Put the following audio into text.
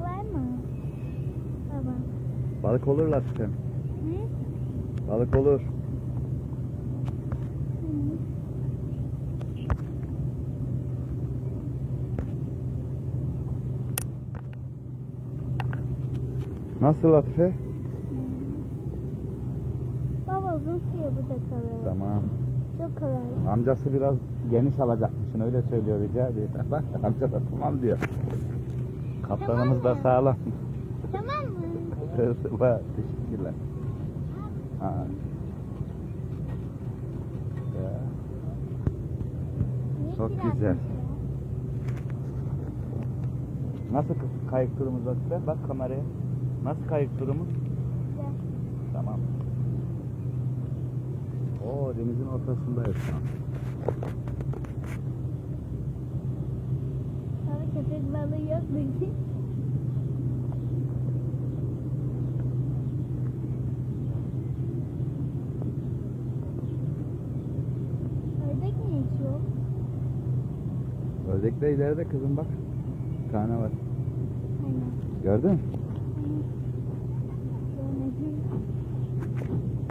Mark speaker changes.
Speaker 1: var mı? Baba.
Speaker 2: Balık olur Latife.
Speaker 1: Hı?
Speaker 2: Balık olur. Nasıl Latife?
Speaker 1: Baba uzun suya bu da kalır.
Speaker 2: Tamam.
Speaker 1: Çok kolay.
Speaker 2: Amcası biraz geniş alacakmışsın öyle söylüyor Rica abi. Bak amca da tamam diyor. Kaptanımız da sağlam.
Speaker 1: Tamam mı?
Speaker 2: Bak, Teşekkürler. Ha. Ya, Çok güzel. Nasıl kayık turumuz Latife? Bak kameraya. Nasıl kayık turumuz?
Speaker 1: Güzel.
Speaker 2: Tamam. Oo denizin ortasındayız şu an.
Speaker 1: Baba köpek balığı yok mu? Ördek mi yaşıyor?
Speaker 2: Ördek de ileride kızım bak. Tane var.
Speaker 1: Aynen.
Speaker 2: Gördün mü?